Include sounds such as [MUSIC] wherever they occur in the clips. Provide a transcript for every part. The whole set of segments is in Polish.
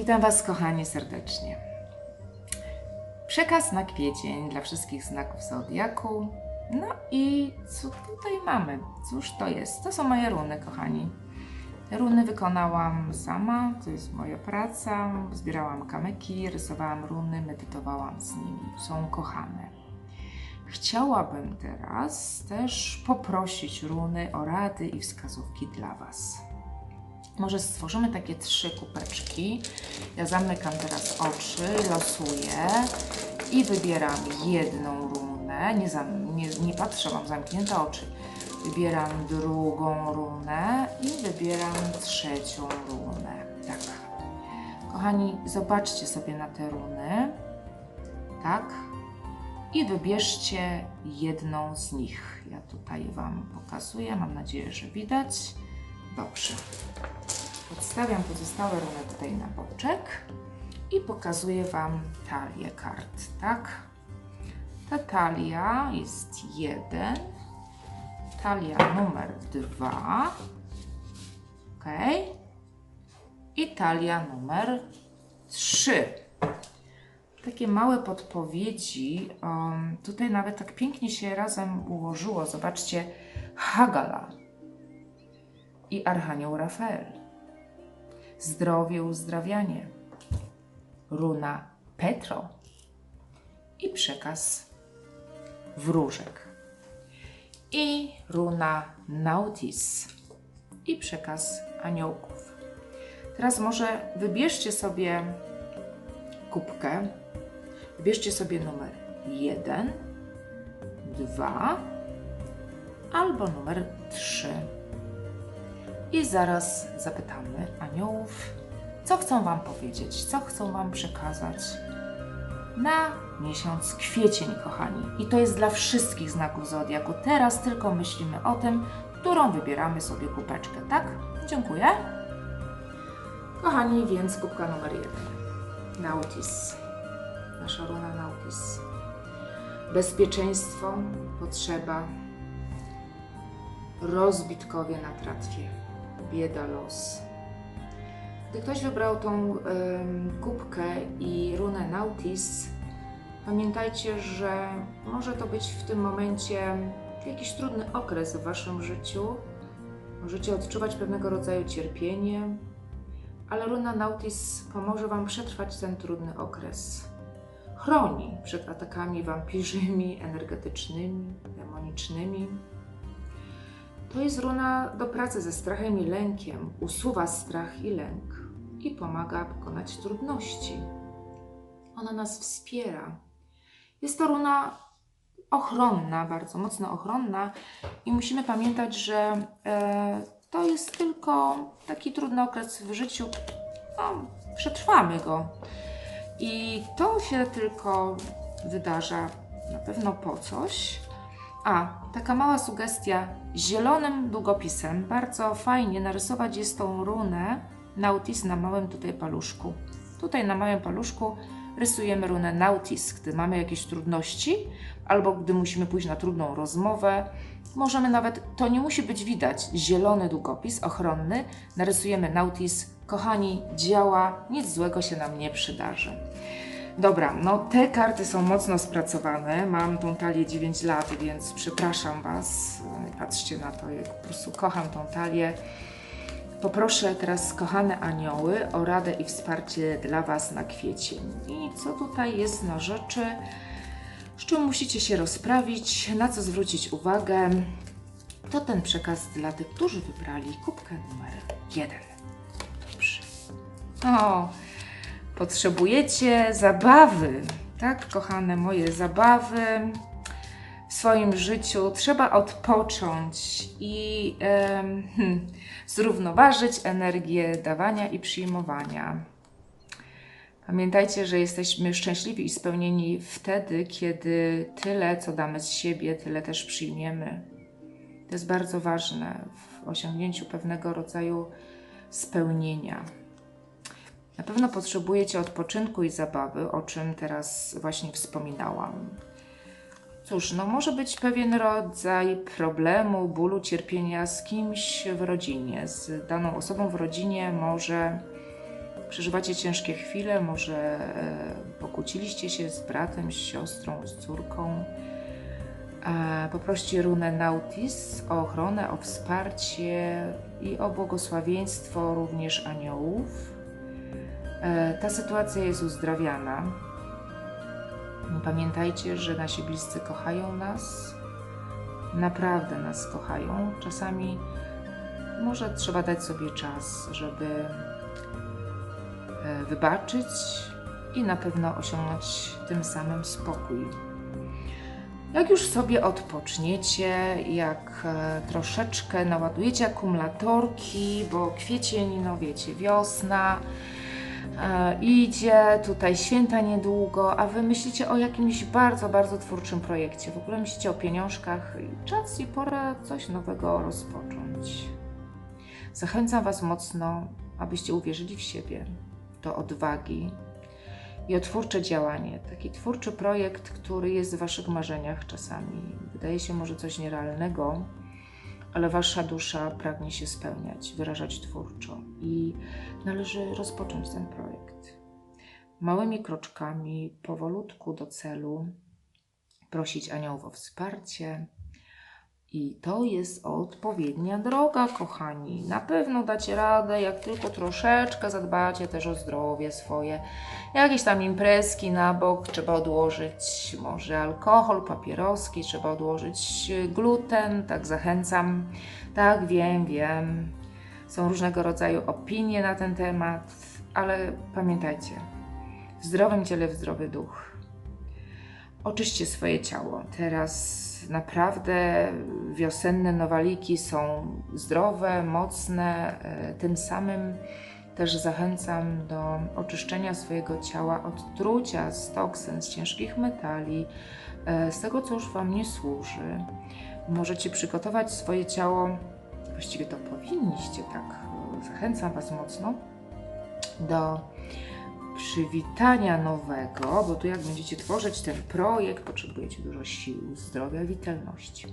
Witam Was, kochani, serdecznie. Przekaz na kwiecień dla wszystkich znaków zodiaku. No i co tutaj mamy? Cóż to jest? To są moje runy, kochani. Runy wykonałam sama, to jest moja praca. Zbierałam kamyki, rysowałam runy, medytowałam z nimi. Są kochane. Chciałabym teraz też poprosić runy o rady i wskazówki dla Was. Może stworzymy takie trzy kubeczki. Ja zamykam teraz oczy, losuję i wybieram jedną runę. Nie, zam, nie, nie patrzę, mam zamknięte oczy. Wybieram drugą runę i wybieram trzecią runę. Tak. Kochani, zobaczcie sobie na te runy. Tak. I wybierzcie jedną z nich. Ja tutaj Wam pokazuję. Mam nadzieję, że widać. Dobrze. Podstawiam pozostałe runy tutaj na boczek i pokazuję Wam talię kart, tak? Ta talia jest jeden, talia numer dwa, ok? I talia numer trzy. Takie małe podpowiedzi. Um, tutaj nawet tak pięknie się razem ułożyło. Zobaczcie, Hagala i Archanioł Rafael. Zdrowie, uzdrawianie. Runa Petro i przekaz wróżek. I runa Nautis i przekaz aniołków. Teraz może wybierzcie sobie kubkę. Wybierzcie sobie numer 1, 2 albo numer 3. I zaraz zapytamy aniołów, co chcą Wam powiedzieć, co chcą Wam przekazać na miesiąc kwiecień, kochani. I to jest dla wszystkich znaków zodiaku. Teraz tylko myślimy o tym, którą wybieramy sobie kubeczkę, tak? Dziękuję. Kochani, więc kubka numer jeden. Nautis. Nasza runa Nautis. Bezpieczeństwo, potrzeba, rozbitkowie na tratwie, bieda, los. Gdy ktoś wybrał tą ym, kubkę i runę Nautis, pamiętajcie, że może to być w tym momencie jakiś trudny okres w Waszym życiu. Możecie odczuwać pewnego rodzaju cierpienie, ale runa Nautis pomoże Wam przetrwać ten trudny okres. Chroni przed atakami wampirzymi, energetycznymi, demonicznymi. To jest runa do pracy ze strachem i lękiem, usuwa strach i lęk i pomaga pokonać trudności. Ona nas wspiera. Jest to runa ochronna, bardzo mocno ochronna i musimy pamiętać, że e, to jest tylko taki trudny okres w życiu. No, przetrwamy go. I to się tylko wydarza na pewno po coś. A, taka mała sugestia. Zielonym długopisem bardzo fajnie narysować jest tą runę Nautis na małym tutaj paluszku. Tutaj na małym paluszku rysujemy runę Nautis, gdy mamy jakieś trudności albo gdy musimy pójść na trudną rozmowę. Możemy nawet, to nie musi być widać, zielony długopis ochronny, narysujemy Nautis. Kochani, działa, nic złego się nam nie przydarzy. Dobra, no te karty są mocno spracowane. Mam tą talię 9 lat, więc przepraszam Was. Patrzcie na to, jak po prostu kocham tą talię. Poproszę teraz kochane anioły o radę i wsparcie dla Was na kwiecień. I co tutaj jest na rzeczy, z czym musicie się rozprawić, na co zwrócić uwagę, to ten przekaz dla tych, którzy wybrali kubkę numer 1. Dobrze. O, potrzebujecie zabawy, tak, kochane moje zabawy w swoim życiu. Trzeba odpocząć i hmm, zrównoważyć energię dawania i przyjmowania. Pamiętajcie, że jesteśmy szczęśliwi i spełnieni wtedy, kiedy tyle, co damy z siebie, tyle też przyjmiemy. To jest bardzo ważne w osiągnięciu pewnego rodzaju spełnienia. Na pewno potrzebujecie odpoczynku i zabawy, o czym teraz właśnie wspominałam. Cóż, no może być pewien rodzaj problemu, bólu, cierpienia z kimś w rodzinie, z daną osobą w rodzinie może przeżywacie ciężkie chwile, może e, pokłóciliście się z bratem, z siostrą, z córką. E, poproście runę Nautis o ochronę, o wsparcie i o błogosławieństwo również aniołów. E, ta sytuacja jest uzdrawiana. Pamiętajcie, że nasi bliscy kochają nas, naprawdę nas kochają. Czasami może trzeba dać sobie czas, żeby e, wybaczyć i na pewno osiągnąć tym samym spokój. Jak już sobie odpoczniecie, jak e, troszeczkę naładujecie akumulatorki, bo kwiecień, no wiecie, wiosna, idzie, tutaj święta niedługo, a wy myślicie o jakimś bardzo, bardzo twórczym projekcie. W ogóle myślicie o pieniążkach i czas i pora coś nowego rozpocząć. Zachęcam Was mocno, abyście uwierzyli w siebie, do odwagi i o twórcze działanie. Taki twórczy projekt, który jest w Waszych marzeniach czasami. Wydaje się może coś nierealnego, ale Wasza dusza pragnie się spełniać, wyrażać twórczo i należy rozpocząć ten projekt. Małymi kroczkami, powolutku do celu, prosić aniołów o wsparcie, i to jest odpowiednia droga, kochani. Na pewno dacie radę, jak tylko troszeczkę zadbacie też o zdrowie swoje. Jakieś tam imprezki na bok, trzeba odłożyć może alkohol, papieroski, trzeba odłożyć gluten, tak zachęcam. Tak, wiem, wiem. Są różnego rodzaju opinie na ten temat, ale pamiętajcie, w zdrowym ciele, w zdrowy duch. Oczyście swoje ciało. Teraz naprawdę wiosenne nowaliki są zdrowe, mocne. E, tym samym też zachęcam do oczyszczenia swojego ciała od trucia z toksyn, z ciężkich metali, e, z tego, co już Wam nie służy. Możecie przygotować swoje ciało, właściwie to powinniście, tak, zachęcam Was mocno do przywitania nowego, bo tu jak będziecie tworzyć ten projekt, potrzebujecie dużo sił, zdrowia, witalności.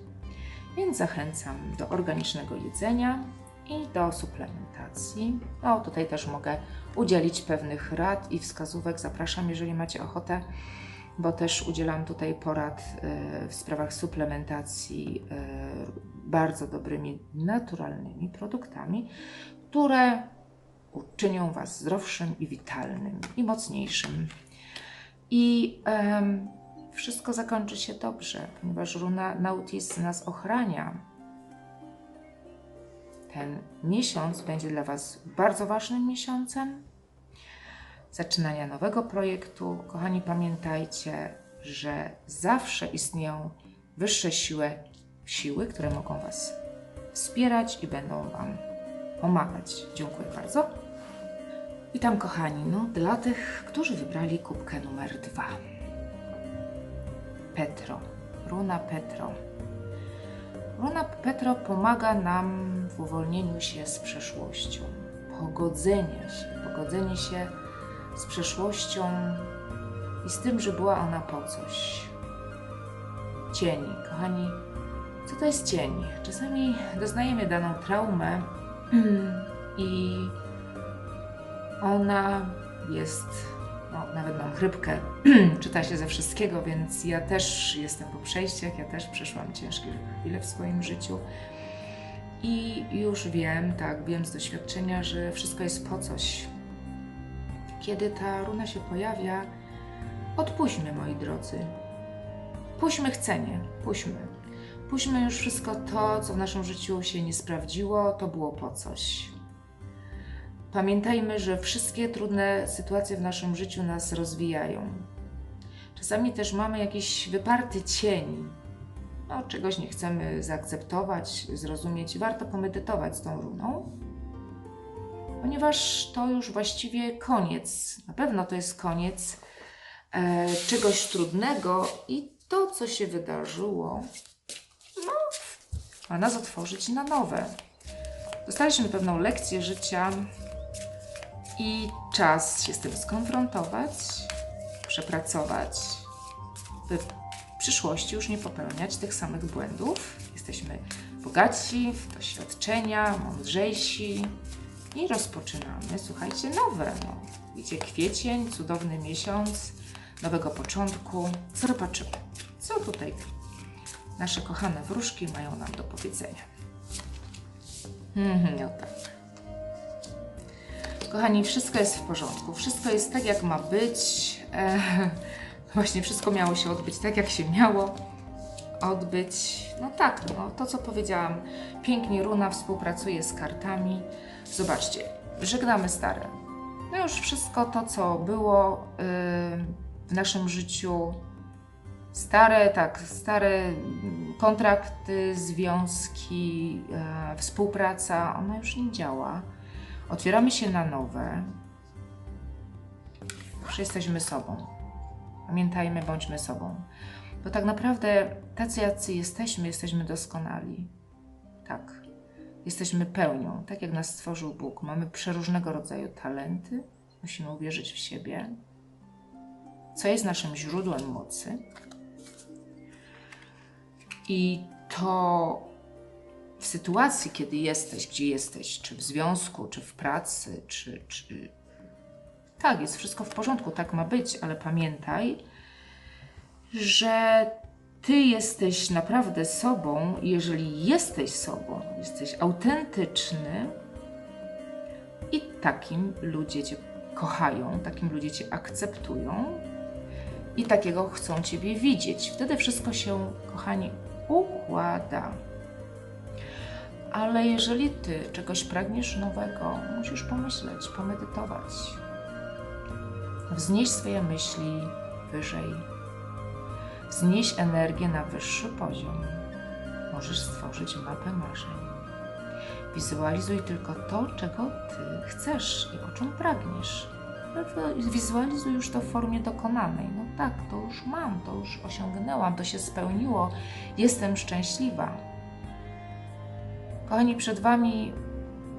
Więc zachęcam do organicznego jedzenia i do suplementacji. No tutaj też mogę udzielić pewnych rad i wskazówek. Zapraszam, jeżeli macie ochotę, bo też udzielam tutaj porad e, w sprawach suplementacji e, bardzo dobrymi, naturalnymi produktami, które uczynią Was zdrowszym i witalnym i mocniejszym. I um, wszystko zakończy się dobrze, ponieważ runa Nautis nas ochrania. Ten miesiąc będzie dla Was bardzo ważnym miesiącem zaczynania nowego projektu. Kochani, pamiętajcie, że zawsze istnieją wyższe siły, siły, które mogą Was wspierać i będą Wam pomagać. Dziękuję bardzo. Witam kochani, no dla tych, którzy wybrali kubkę numer dwa. Petro, runa Petro. Runa Petro pomaga nam w uwolnieniu się z przeszłością, pogodzenie się, pogodzenie się z przeszłością i z tym, że była ona po coś. Cień, kochani, co to jest cień? Czasami doznajemy daną traumę i ona jest, no, nawet mam chrypkę, [CLEARS THROAT] czyta się ze wszystkiego, więc ja też jestem po przejściach, ja też przeszłam ciężkie chwile w swoim życiu. I już wiem, tak, wiem z doświadczenia, że wszystko jest po coś. Kiedy ta runa się pojawia, odpuśćmy, moi drodzy. Puśćmy chcenie, puśćmy. Puśćmy już wszystko to, co w naszym życiu się nie sprawdziło, to było po coś. Pamiętajmy, że wszystkie trudne sytuacje w naszym życiu nas rozwijają. Czasami też mamy jakiś wyparty cień, no, czegoś nie chcemy zaakceptować, zrozumieć. Warto pomedytować z tą runą, ponieważ to już właściwie koniec. Na pewno to jest koniec e, czegoś trudnego i to, co się wydarzyło, no, ma nas otworzyć na nowe. Dostaliśmy pewną lekcję życia, i czas się z tym skonfrontować, przepracować, by w przyszłości już nie popełniać tych samych błędów. Jesteśmy bogaci w doświadczenia, mądrzejsi, I rozpoczynamy, słuchajcie, nowe. No. Widzicie, kwiecień, cudowny miesiąc, nowego początku. Zobaczymy, co tutaj nasze kochane wróżki mają nam do powiedzenia. Mhm, no tak. Kochani, wszystko jest w porządku. Wszystko jest tak, jak ma być. E, [LAUGHS] właśnie wszystko miało się odbyć tak, jak się miało odbyć. No tak, no, to co powiedziałam. Pięknie Runa współpracuje z kartami. Zobaczcie, żegnamy stare. No już wszystko to, co było yy, w naszym życiu, stare, tak, stare kontrakty, związki, yy, współpraca, ona już nie działa. Otwieramy się na nowe. Już jesteśmy sobą. Pamiętajmy, bądźmy sobą. Bo tak naprawdę tacy, jacy jesteśmy, jesteśmy doskonali. Tak. Jesteśmy pełnią, tak jak nas stworzył Bóg. Mamy przeróżnego rodzaju talenty. Musimy uwierzyć w siebie. Co jest naszym źródłem mocy. I to sytuacji, kiedy jesteś, gdzie jesteś, czy w związku, czy w pracy, czy, czy. Tak, jest wszystko w porządku, tak ma być, ale pamiętaj, że ty jesteś naprawdę sobą, jeżeli jesteś sobą, jesteś autentyczny i takim ludzie cię kochają, takim ludzie cię akceptują i takiego chcą ciebie widzieć. Wtedy wszystko się, kochani, układa. Ale jeżeli ty czegoś pragniesz nowego, musisz pomyśleć, pomedytować. Wznieść swoje myśli wyżej. Wznieść energię na wyższy poziom. Możesz stworzyć mapę marzeń. Wizualizuj tylko to, czego ty chcesz i o czym pragniesz. Wizualizuj już to w formie dokonanej. No tak, to już mam, to już osiągnęłam, to się spełniło, jestem szczęśliwa. Kochani, przed Wami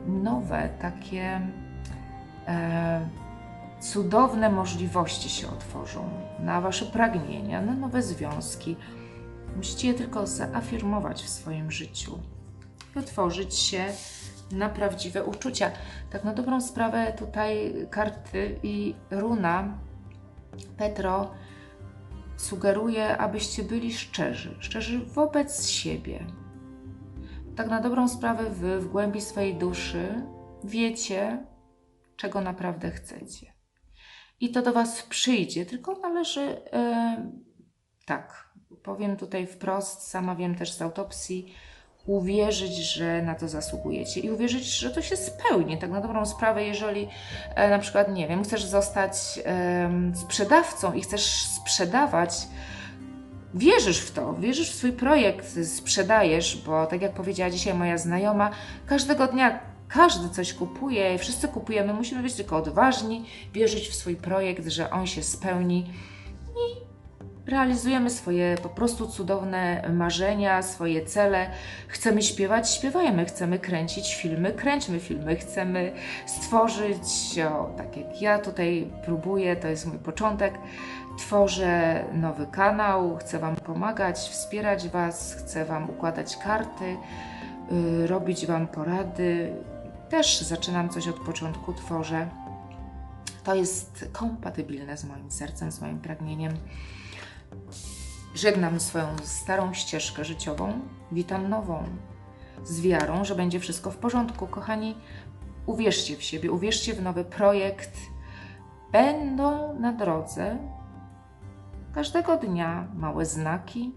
nowe, takie e, cudowne możliwości się otworzą na Wasze pragnienia, na nowe związki. Musicie je tylko zaafirmować w swoim życiu i otworzyć się na prawdziwe uczucia. Tak na dobrą sprawę tutaj karty i runa Petro sugeruje, abyście byli szczerzy, szczerzy wobec siebie, tak na dobrą sprawę wy w głębi swojej duszy wiecie, czego naprawdę chcecie. I to do Was przyjdzie, tylko należy, e, tak, powiem tutaj wprost, sama wiem też z autopsji, uwierzyć, że na to zasługujecie i uwierzyć, że to się spełni. Tak na dobrą sprawę, jeżeli e, na przykład, nie wiem, chcesz zostać e, sprzedawcą i chcesz sprzedawać wierzysz w to, wierzysz w swój projekt, sprzedajesz, bo tak jak powiedziała dzisiaj moja znajoma, każdego dnia każdy coś kupuje, wszyscy kupujemy, musimy być tylko odważni, wierzyć w swój projekt, że on się spełni i realizujemy swoje po prostu cudowne marzenia, swoje cele. Chcemy śpiewać, śpiewajmy, chcemy kręcić filmy, kręćmy filmy, chcemy stworzyć, o, tak jak ja tutaj próbuję, to jest mój początek, Tworzę nowy kanał, chcę Wam pomagać, wspierać Was, chcę Wam układać karty, yy, robić Wam porady. Też zaczynam coś od początku, tworzę. To jest kompatybilne z moim sercem, z moim pragnieniem. Żegnam swoją starą ścieżkę życiową, witam nową, z wiarą, że będzie wszystko w porządku. Kochani, uwierzcie w siebie, uwierzcie w nowy projekt. Będą na drodze Każdego dnia małe znaki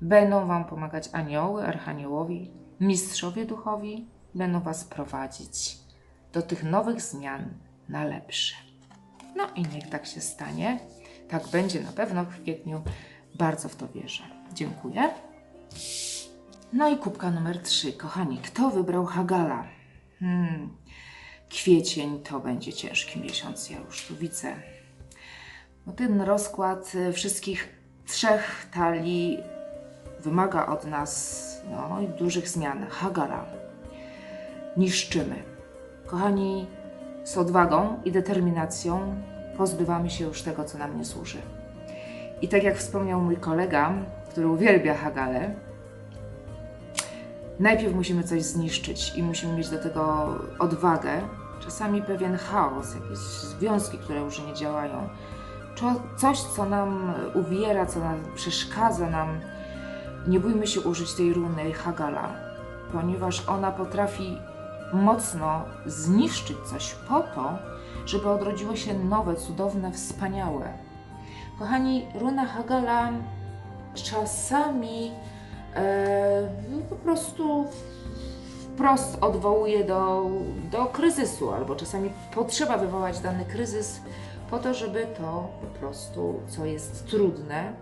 będą Wam pomagać anioły, archaniołowi, mistrzowie duchowi, będą Was prowadzić do tych nowych zmian na lepsze. No i niech tak się stanie. Tak będzie na pewno w kwietniu. Bardzo w to wierzę. Dziękuję. No i kubka numer 3. Kochani, kto wybrał Hagala? Hmm. Kwiecień to będzie ciężki miesiąc, ja już tu widzę ten rozkład y, wszystkich trzech talii wymaga od nas no, dużych zmian. Hagara. Niszczymy. Kochani, z odwagą i determinacją pozbywamy się już tego, co nam nie służy. I tak jak wspomniał mój kolega, który uwielbia Hagalę, najpierw musimy coś zniszczyć i musimy mieć do tego odwagę, czasami pewien chaos, jakieś związki, które już nie działają, coś, co nam uwiera, co nam przeszkadza nam. Nie bójmy się użyć tej runy Hagala, ponieważ ona potrafi mocno zniszczyć coś po to, żeby odrodziło się nowe, cudowne, wspaniałe. Kochani, runa Hagala czasami e, no, po prostu wprost odwołuje do, do kryzysu, albo czasami potrzeba wywołać dany kryzys po to, żeby to po prostu, co jest trudne,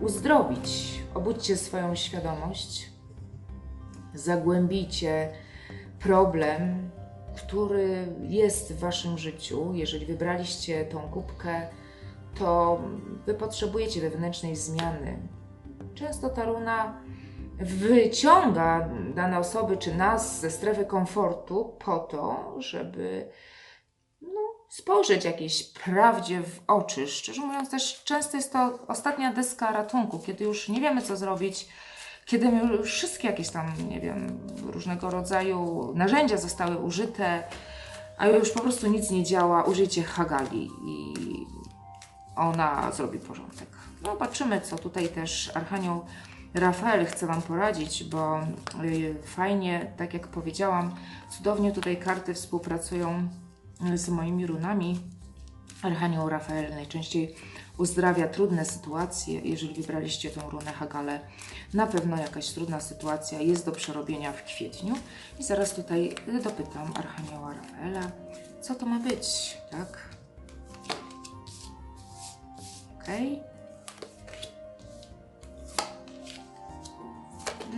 uzdrowić. Obudźcie swoją świadomość, zagłębijcie problem, który jest w waszym życiu. Jeżeli wybraliście tą kubkę, to wy potrzebujecie wewnętrznej zmiany. Często ta runa wyciąga dane osoby czy nas ze strefy komfortu po to, żeby spojrzeć jakiejś prawdzie w oczy. Szczerze mówiąc, też często jest to ostatnia deska ratunku, kiedy już nie wiemy, co zrobić, kiedy już wszystkie jakieś tam, nie wiem, różnego rodzaju narzędzia zostały użyte, a już po prostu nic nie działa, użyjcie Hagali i ona zrobi porządek. No, zobaczymy, co tutaj też Archanioł Rafael chce Wam poradzić, bo y, fajnie, tak jak powiedziałam, cudownie tutaj karty współpracują z moimi runami. Archanioł Rafael najczęściej uzdrawia trudne sytuacje. Jeżeli wybraliście tą runę Hagale, na pewno jakaś trudna sytuacja jest do przerobienia w kwietniu. I zaraz tutaj dopytam Archanioła Rafaela, co to ma być, tak? Okej.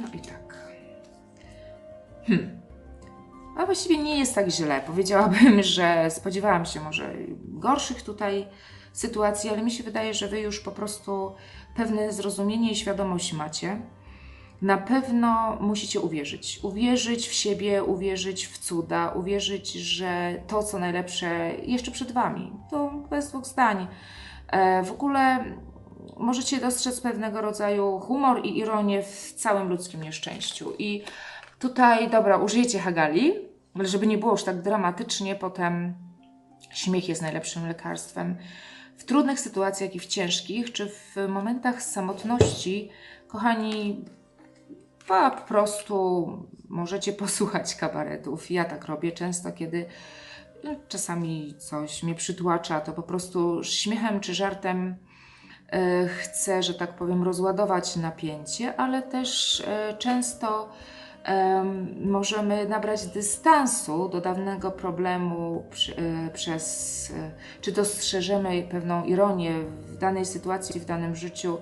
No i tak. Hmm. A właściwie nie jest tak źle. Powiedziałabym, [LAUGHS] że spodziewałam się może gorszych tutaj sytuacji, ale mi się wydaje, że Wy już po prostu pewne zrozumienie i świadomość macie. Na pewno musicie uwierzyć. Uwierzyć w siebie, uwierzyć w cuda, uwierzyć, że to, co najlepsze, jeszcze przed Wami. To bez dwóch zdań. E, w ogóle możecie dostrzec pewnego rodzaju humor i ironię w całym ludzkim nieszczęściu. I tutaj, dobra, użyjecie Hagali, ale żeby nie było już tak dramatycznie, potem śmiech jest najlepszym lekarstwem. W trudnych sytuacjach i w ciężkich, czy w momentach samotności, kochani, po prostu możecie posłuchać kabaretów. Ja tak robię często, kiedy no, czasami coś mnie przytłacza, to po prostu śmiechem czy żartem e, chcę, że tak powiem, rozładować napięcie, ale też e, często możemy nabrać dystansu do dawnego problemu e, przez, e, czy dostrzeżemy pewną ironię w danej sytuacji, w danym życiu,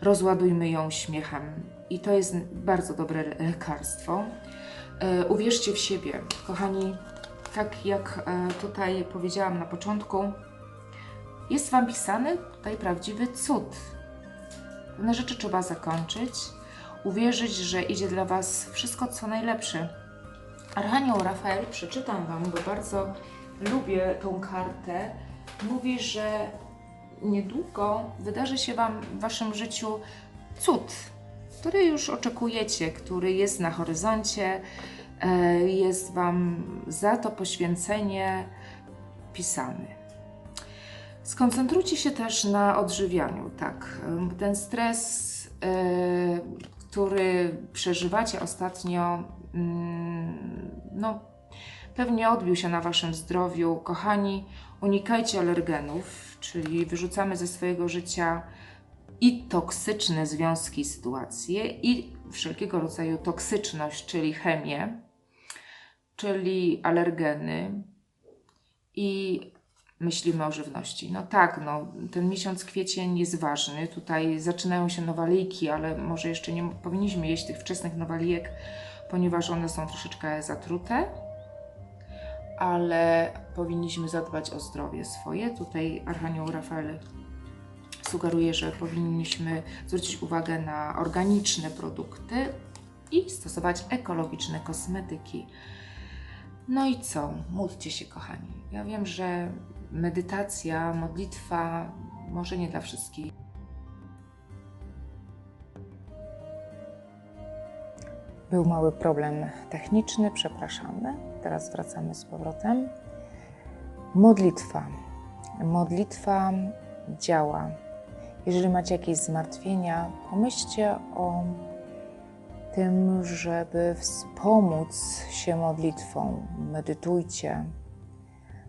rozładujmy ją śmiechem. I to jest bardzo dobre lekarstwo. E, uwierzcie w siebie, kochani. Tak jak tutaj powiedziałam na początku, jest Wam pisany tutaj prawdziwy cud. Pewne rzeczy trzeba zakończyć, uwierzyć, że idzie dla Was wszystko, co najlepsze. Archanioł Rafael, przeczytam Wam, bo bardzo lubię tą kartę, mówi, że niedługo wydarzy się Wam w Waszym życiu cud, który już oczekujecie, który jest na horyzoncie, e, jest Wam za to poświęcenie pisany. Skoncentrujcie się też na odżywianiu, tak. Em, Ten stres, e, który przeżywacie ostatnio, mm, no, pewnie odbił się na Waszym zdrowiu. Kochani, unikajcie alergenów, czyli wyrzucamy ze swojego życia i toksyczne związki, sytuacje, i wszelkiego rodzaju toksyczność, czyli chemię, czyli alergeny i myślimy o żywności. No tak, no, ten miesiąc kwiecień jest ważny. Tutaj zaczynają się nowaliki, ale może jeszcze nie powinniśmy jeść tych wczesnych nowalijek, ponieważ one są troszeczkę zatrute, ale powinniśmy zadbać o zdrowie swoje. Tutaj Archanioł Rafael sugeruje, że powinniśmy zwrócić uwagę na organiczne produkty i stosować ekologiczne kosmetyki. No i co? Módlcie się, kochani. Ja wiem, że medytacja, modlitwa może nie dla wszystkich. Był mały problem techniczny, przepraszamy. Teraz wracamy z powrotem. Modlitwa. Modlitwa działa. Jeżeli macie jakieś zmartwienia, pomyślcie o tym, żeby wspomóc się modlitwą. Medytujcie.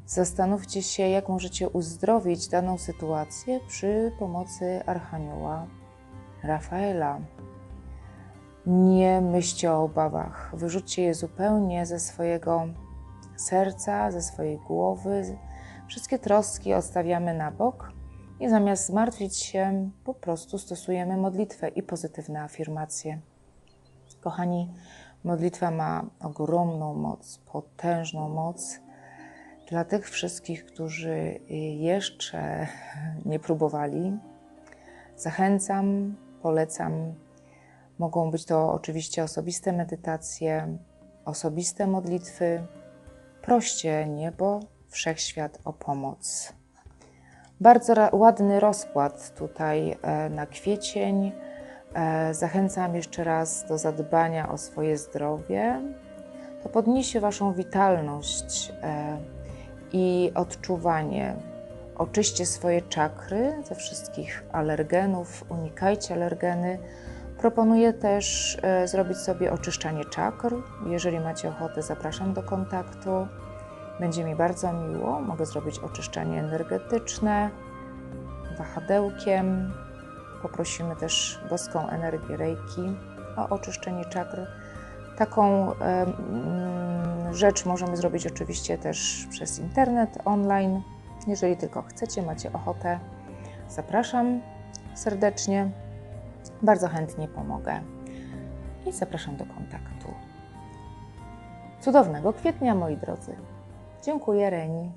Zastanówcie się, jak możecie uzdrowić daną sytuację przy pomocy Archanioła Rafaela. Nie myślcie o obawach. Wyrzućcie je zupełnie ze swojego serca, ze swojej głowy. Wszystkie troski odstawiamy na bok i zamiast zmartwić się, po prostu stosujemy modlitwę i pozytywne afirmacje. Kochani, modlitwa ma ogromną moc, potężną moc. Dla tych wszystkich, którzy jeszcze nie próbowali, zachęcam, polecam. Mogą być to oczywiście osobiste medytacje, osobiste modlitwy. Proście niebo, wszechświat o pomoc. Bardzo ładny rozkład tutaj e, na kwiecień. E, zachęcam jeszcze raz do zadbania o swoje zdrowie. To podniesie Waszą witalność e, i odczuwanie. Oczyście swoje czakry ze wszystkich alergenów, unikajcie alergeny. Proponuję też zrobić sobie oczyszczanie czakr. Jeżeli macie ochotę, zapraszam do kontaktu. Będzie mi bardzo miło. Mogę zrobić oczyszczanie energetyczne wahadełkiem. Poprosimy też boską energię Reiki o oczyszczenie czakr. Taką mm, rzecz możemy zrobić oczywiście też przez internet, online. Jeżeli tylko chcecie, macie ochotę, zapraszam serdecznie. Bardzo chętnie pomogę i zapraszam do kontaktu. Cudownego kwietnia, moi drodzy. Dziękuję, Reni.